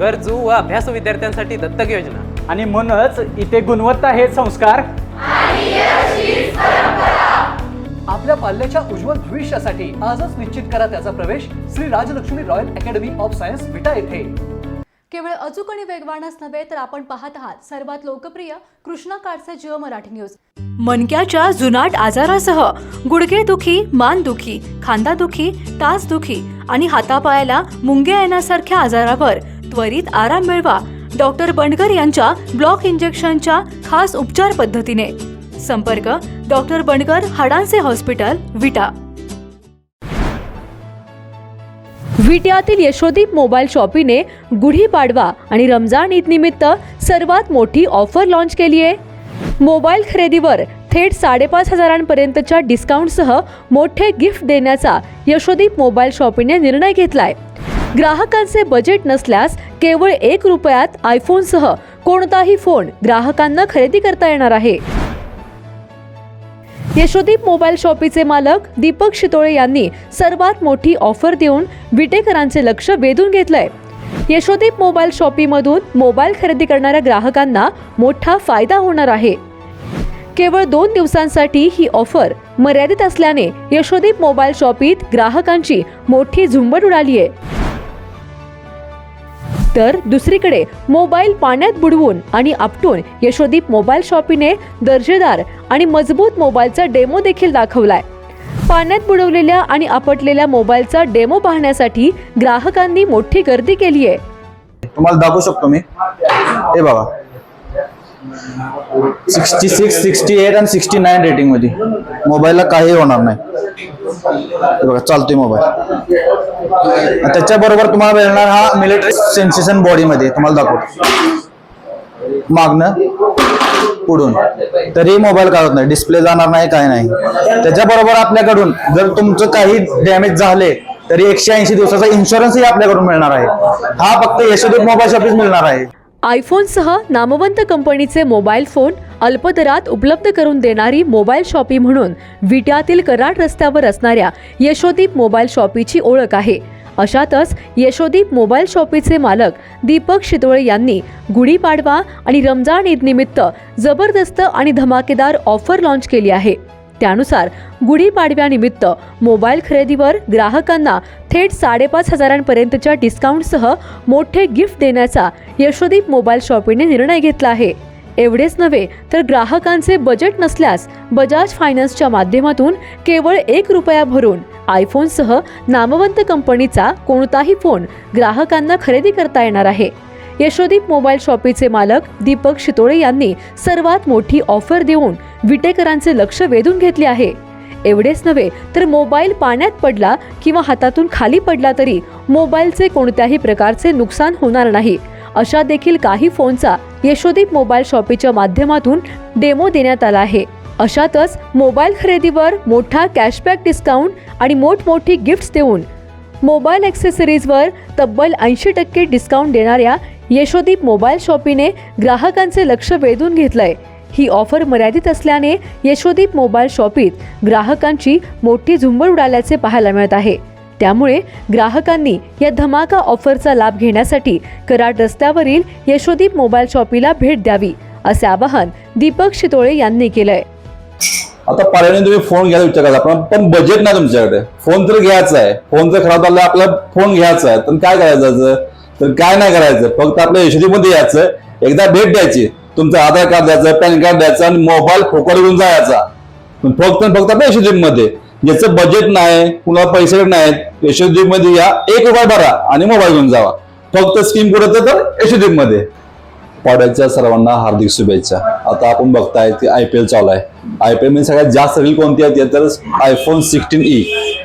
गरजू व अभ्यासू विद्यार्थ्यांसाठी दत्तक योजना. आणि म्हणूनच इथे गुणवत्ता हे संस्कार. आपल्या पाल्याच्या उज्ज्वल भविष्यासाठी आजच निश्चित करा त्याचा प्रवेश Shri Rajlakshmi royal academy of science Vita येथे. केवळ अचूक आणि वेगवानच नव्हे तर आपण पाहत आहात सर्वात लोकप्रिय कृष्णा काळचे जिओ मराठी न्यूज. मणक्याच्या जुनाट आजारासह गुडघेदुखी मानदुखी खांदादुखी टाचदुखी आणि हातापायाला मुंग्या येण्यासारख्या आजारावर त्वरित आराम मिळवा डॉक्टर बंडकर यांच्या ब्लॉक इंजेक्शनच्या खास उपचार पद्धतीने. संपर्क डॉक्टर बंडकर हाडांचे हॉस्पिटल विटा. विट्यातील यशोदीप मोबाईल शॉपीने गुढीपाडवा आणि रमजान ईद निमित्त सर्वात मोठी ऑफर लॉन्च केली आहे. मोबाईल खरेदीवर थेट साडेपाच हजारांपर्यंतच्या डिस्काउंटसह मोठे गिफ्ट देण्याचा यशोदीप मोबाईल शॉपीने निर्णय घेतलाय. ग्राहकांचे बजेट नसल्यास केवळ एक रुपयात आयफोनसह कोणताही फोन ग्राहकांना खरेदी करता येणार आहे. यशोदीप मोबाईल शॉपीचे मालक दीपक शितोळे यांनी सर्वात मोठी ऑफर देऊन विटेकरांचे लक्ष वेधून घेतलंय. यशोदीप मोबाईल शॉपीमधून मोबाईल खरेदी करणाऱ्या ग्राहकांना मोठा फायदा होणार आहे. केवळ दोन दिवसांसाठी ही ऑफर मर्यादित असल्याने यशोदीप मोबाईल शॉपीत ग्राहकांची मोठी झुंबड उडाली आहे तर दुसरीकडे मोबाईल पाण्यात बुडवून आणि आपटून यशोदीप मोबाईल शॉपीने दर्जेदार आणि मजबूत मोबाईलचा डेमो देखील दाखवलाय. पाण्यात बुडवलेल्या आणि आपटलेल्या मोबाईलचा डेमो पाहण्यासाठी ग्राहकांनी मोठी गर्दी केली आहे. तुम्हाला दाखवू शकतो मी? हे बघा. सिक्स्टी सिक्स सिक्स्टी एट आणि सिक्स्टी नाईन रेटिंगमध्ये. मोबाईलला काही होणार नाही. बघा चालतोय मोबाईल. त्याच्याबरोबर तुम्हाला मिळणार हा मिलिटरी सेन्सेशन बॉडी मध्ये तुम्हाला दाखवतो. मागणं पुढून. तरी मोबाईल काढत नाही. डिस्प्ले जाणार नाही काय नाही. त्याच्याबरोबर आपल्याकडून जर तुमचं काही डॅमेज झाले तरी एकशे ऐंशी दिवसाचा इन्शुरन्सही आपल्याकडून मिळणार आहे. हा फक्त यशोदूत मोबाईल शॉपीच मिळणार आहे. आयफोनसह नामवंत कंपनीचे मोबाईल फोन अल्पदरात उपलब्ध करून देणारी मोबाईल शॉपी म्हणून विट्यातील कराड रस्त्यावर असणाऱ्या यशोदीप मोबाईल शॉपीची ओळख आहे. अशातच यशोदीप मोबाईल शॉपीचे मालक दीपक शितोळे यांनी गुढीपाडवा आणि रमजान ईद निमित्त जबरदस्त आणि धमाकेदार ऑफर लॉन्च केली आहे. त्यानुसार गुढीपाडव्यानिमित्त मोबाईल खरेदीवर ग्राहकांना थेट साडेपाच हजारांपर्यंतच्या डिस्काउंटसह मोठे गिफ्ट देण्याचा यशोदीप मोबाईल शॉपीने निर्णय घेतला आहे. एवढेच नव्हे तर ग्राहकांचे बजेट नसल्यास बजाज फायनान्सच्या माध्यमातून केवळ एक रुपया भरून आयफोनसह नामवंत कंपनीचा कोणताही फोन ग्राहकांना खरेदी करता येणार आहे. यशोदीप मोबाईल शॉपीचे मालक दीपक शितोळे यांनी सर्वात मोठी ऑफर देऊन विटेकरांचे लक्ष वेधून घेतले आहे. एवढेच नव्हे तर मोबाईल पाण्यात पडला किंवा हातातून खाली पडला तरी मोबाईलचे कोणत्याही प्रकारचे नुकसान होणार नाही. अशा देखील काही फोनचा यशोदीप मोबाईल शॉपीच्या माध्यमातून डेमो देण्यात आला आहे. अशातच मोबाईल खरेदीवर मोठा कॅशबॅक डिस्काउंट आणि मोठमोठी गिफ्ट्स देऊन मोबाईल ॲक्सेसरीजवर तब्बल ऐंशी टक्के डिस्काउंट देणाऱ्या यशोदीप मोबाईल शॉपीने ग्राहकांचे लक्ष वेधून घेतलंय. ही ऑफर मर्यादित असल्याने यशोदीप मोबाईल शॉपीत ग्राहकांची मोठी झुंबड उडाल्याचे पाहायला मिळत आहे. त्यामुळे ग्राहकांनी या धमाका ऑफरचा लाभ घेण्यासाठी कराड रस्त्यावरील यशोदीप मोबाईल शॉपीला भेट द्यावी असे आवाहन दीपक शितोळे यांनी केलंय. आता पाळ्याने तुम्ही फोन घ्यायचा विचार करा. आपण पण बजेट नाही तुमच्याकडे. फोन तर घ्यायचा आहे. फोन जर खराब झाला आपला फोन घ्यायचा आहे. तर काय करायचं? तर काय नाही करायचं फक्त आपल्या यशोदीमध्ये यायचं एकदा भेट द्यायची तुमचं आधार कार्ड द्यायचं पॅन कार्ड द्यायचं आणि मोबाईल फोकट घेऊन जायचा. पण फक्त फक्त आपल्या यशोदीमध्ये ज्याचं बजेट नाही कुणाला पैसे नाहीत यशोदीपमध्ये या एक रुपये भरा आणि मोबाईल घेऊन जावा. फक्त स्कीम कुठं तर यशोदीपमध्ये पाड्याच्या सर्वांना हार्दिक शुभेच्छा. आता आपण बघताय की आय पी एल चालू आहे. आय पी एलमध्ये सगळ्यात जास्त रील कोणती आहे? तर आयफोन सिक्स्टीन ई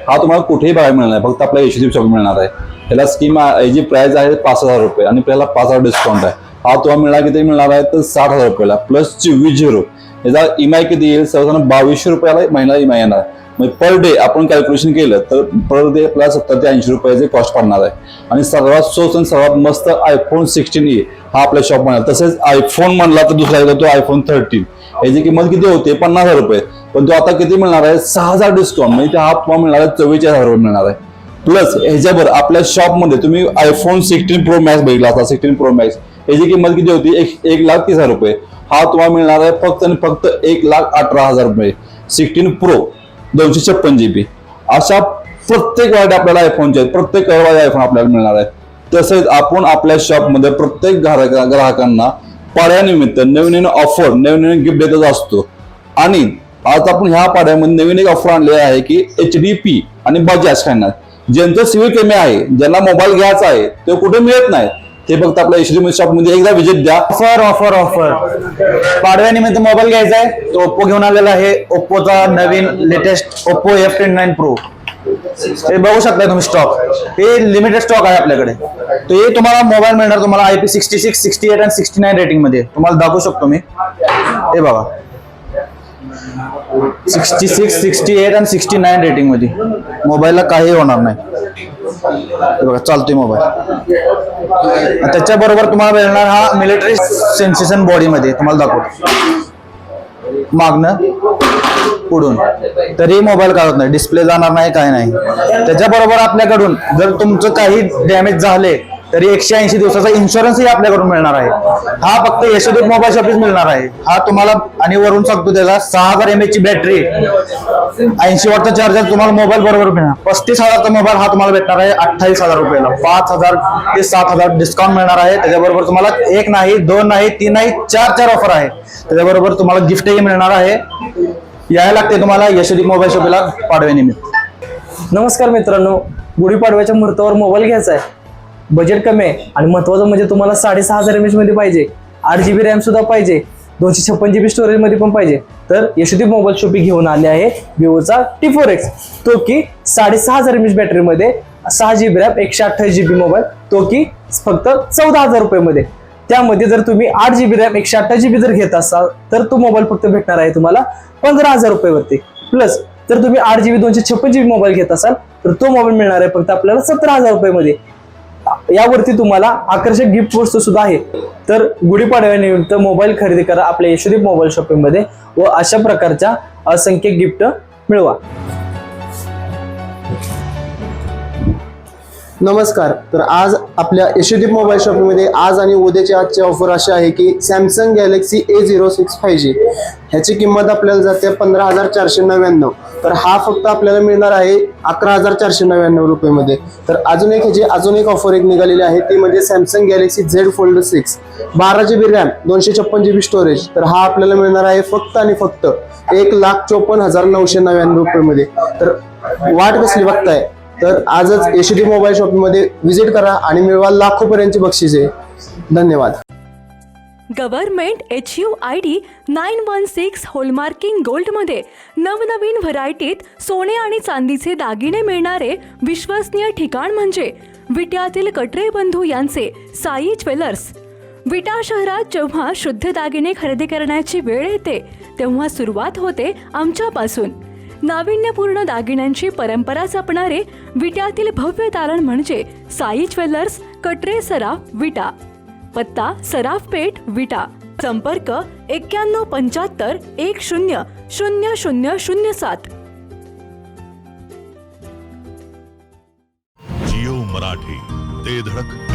हा तुम्हाला कुठेही बघायला मिळणार नाही. फक्त आपल्या यशोदीप शॉपिंग मिळणार आहे. त्याला स्कीम याची प्राइस आहे पाच हजार रुपये आणि त्याला पाच हजार डिस्काउंट आहे. हा तुम्हाला मिळणार किती? मिळणार आहे तर साठ हजार रुपयाला. प्लस चोवीस झिरो. याचा ईमाय किती येईल? सर्वसाधारण बावीसशे रुपयाला महिना इमाय येणार म्हणजे पर डे आपण कॅल्क्युलेशन केलं तर पर डे आपल्याला सत्तर ते ऐंशी रुपयाचे कॉस्ट पडणार आहे. आणि सर्वात स्वस्त आणि सर्वात मस्त आयफोन सिक्स्टीन ई हा आपल्या शॉपमध्ये. तसेच आयफोन म्हणला तर दुसरा येतो तो आयफोन थर्टीन याची किंमत किती होते? पन्नास हजार रुपये. पण तो आता किती मिळणार आहे? सहा हजार डिस्काउंट म्हणजे हा तुम्हाला मिळणार आहे चव्वेचाळीस हजार रुपये मिळणार आहे. प्लस ह्याच्यावर आपल्या शॉपमध्ये तुम्ही आयफोन सिक्स्टीन प्रो मॅक्स बघितला असा सिक्स्टीन प्रो मॅक्स याची किंमत किती होती? एक एक लाख तीस हजार रुपये. हा तुम्हाला मिळणार आहे फक्त आणि फक्त एक लाख अठरा हजार रुपये. सिक्स्टीन प्रो दोनशे छप्पन जी बी अशा प्रत्येक वाईट आपल्याला आयफोनचे आहेत. प्रत्येक वाईट आयफोन आपल्याला मिळणार आहे. तसेच आपण आपल्या शॉपमध्ये प्रत्येक ग्राहक ग्राहकांना पाड्यानिमित्त नवीन नवीन ऑफर नवीन नवीन गिफ्ट देतच असतो. आणि आज आपण ह्या पाड्यामध्ये नवीन एक ऑफर आणले आहे की एच डी पी आणि बजाज फायनान्स ज्यांचं सिविल कमी आहे ज्यांना मोबाईल घ्यायचा आहे ते कुठे मिळत नाही. ते फक्त आपल्या एच शॉपमध्ये एकदा विजिट द्या. ऑफर ऑफर ऑफर पाडव्यानिमित्त मोबाईल घ्यायचा आहे. तो ओप्पो घेऊन आलेला आहे. ओप्पोचा नवीन latest Oppo F ten nine pro हे बघू शकता तुम्ही स्टॉक हे लिमिटेड स्टॉक आहे आपल्याकडे. तर हे तुम्हाला मोबाईल मिळणार तुम्हाला I P sixty six sixty eight आणि सिक्स्टी नाईन रेटिंगमध्ये. तुम्हाला दाखवू शकतो मी. हे बघा. सिक्स्टी सिक्स सिक्स्टी एट आणि सिक्स्टी नाईन रेटिंगमध्ये. मोबाईलला काही होणार नाही. बघा चालतोय मोबाईल. त्याच्याबरोबर तुम्हाला मिळणार हा मिलिटरी सेन्सेशन बॉडीमध्ये तुम्हाला दाखवतो. मागणं पुढून. तरी मोबाईल काढत नाही. डिस्प्ले जाणार नाही काय नाही. त्याच्याबरोबर आपल्याकडून जर तुमचं काही डॅमेज झाले तरी एकशे ऐंशी दिवसाचा इन्शुरन्सही आपल्याकडून मिळणार आहे. हा फक्त यशोदीप मोबाईल शॉपीस मिळणार आहे. हा तुम्हाला आणि वरून सांगतो त्याला सहा हजार एम ची बॅटरी ऐंशी वॉटचा चार्जर तुम्हाला मोबाईल बरोबर मिळणार. पस्तीस हजारचा मोबाईल हा तुम्हाला भेटणार आहे अठ्ठावीस हजार रुपयाला. पाच हजार ते सात हजार डिस्काउंट मिळणार आहे. त्याच्याबरोबर तुम्हाला एक नाही दोन नाही तीन नाही चार चार ऑफर आहे. त्याच्याबरोबर तुम्हाला गिफ्टही मिळणार आहे. यायला लागते तुम्हाला यशोदीप मोबाईल शॉपीला पाडव्यानिमित्त. नमस्कार मित्रांनो गुढीपाडव्याच्या मुहूर्तावर मोबाईल घ्यायचा आहे. बजेट कमी आहे. आणि महत्वाचं म्हणजे तुम्हाला साडेसहा हजार एममध्ये पाहिजे. आठ जी बी रॅम सुद्धा पाहिजे. दोनशे छप्पन जी बी स्टोरेजमध्ये पण पाहिजे. तर यशोदीप मोबाईल शॉपी घेऊन आले आहे विवोचा टी फोर एक्स तो की साडेसहा हजार एम एच बॅटरीमध्ये सहा जी बी रॅम एकशे अठ्ठावीस जी बी मोबाईल तो की फक्त चौदा हजार रुपयेमध्ये त्यामध्ये जर तुम्ही आठ जी बी रॅम एकशे अठ्ठावीस जी बी जर घेत असाल तर तो मोबाईल फक्त भेटणार आहे तुम्हाला पंधरा हजार रुपयेवरती प्लस जर तुम्ही आठ जी बी दोनशे छप्पन जी बी मोबाईल घेत असाल तर तो मोबाईल मिळणार आहे फक्त आपल्याला सतरा हजार रुपयेमध्ये यावरती तुम्हाला आकर्षक गिफ्ट वस्तू सुद्धा आहे. तर गुढीपाडव्यानिमित्त मोबाईल खरेदी करा आपल्या यशोदीप मोबाईल शॉपिंगमध्ये व अशा प्रकारच्या असंख्य गिफ्ट मिळवा. नमस्कार. तर आज आपल्या यशोदीप मोबाईल शॉपिंगमध्ये आज आणि उद्याची आजची ऑफर अशी आहे की Samsung Galaxy A zero six five G ह्याची किंमत आपल्याला जाते पंधरा हजार चारशे नव्याण्णव. तर हा फक्त आपल्याला मिळणार आहे अकरा हजार चारशे नव्याण्णव रुपयेमध्ये. तर अजून एक ह्याची अजून एक ऑफर एक निघालेली आहे ती म्हणजे Samsung Galaxy Z fold six बारा जी बी रॅम दोनशे छप्पन जी बी स्टोरेज तर हा आपल्याला मिळणार आहे फक्त आणि फक्त एक लाख चोपन्न हजार नऊशे नव्याण्णव रुपयेमध्ये. तर वाट कसली बघताय? तर आजच एचडी मोबाईल शॉपिंगमध्ये व्हिजिट करा आणि मिळवा लाखोपर्यंतची बक्षिसे धन्यवाद. Government H U I D nine one six hallmarking गोल्डमध्ये नवनवीन व्हरायटीत सोने आणि चांदीचे दागिने मिळणारे विश्वसनीय ठिकाण म्हणजे विट्यातील कटरे बंधू यांचे साई ज्वेलर्स. विटा शहरात जेव्हा शुद्ध दागिने खरेदी करण्याची वेळ येते तेव्हा सुरुवात होते आमच्यापासून. नाविन्यपूर्ण दागिन्यांची परंपरा जपणारे विट्यातील भव्य दालन म्हणजे साई ज्वेलर्स कटरे सराफ विटा. पत्ता सराफ पेठ विटा. संपर्क एक्क्याण्णव पंच्याहत्तर एक शून्य शून्य शून्य शून्य सात. जिओ मराठी ते धडक ते धडक.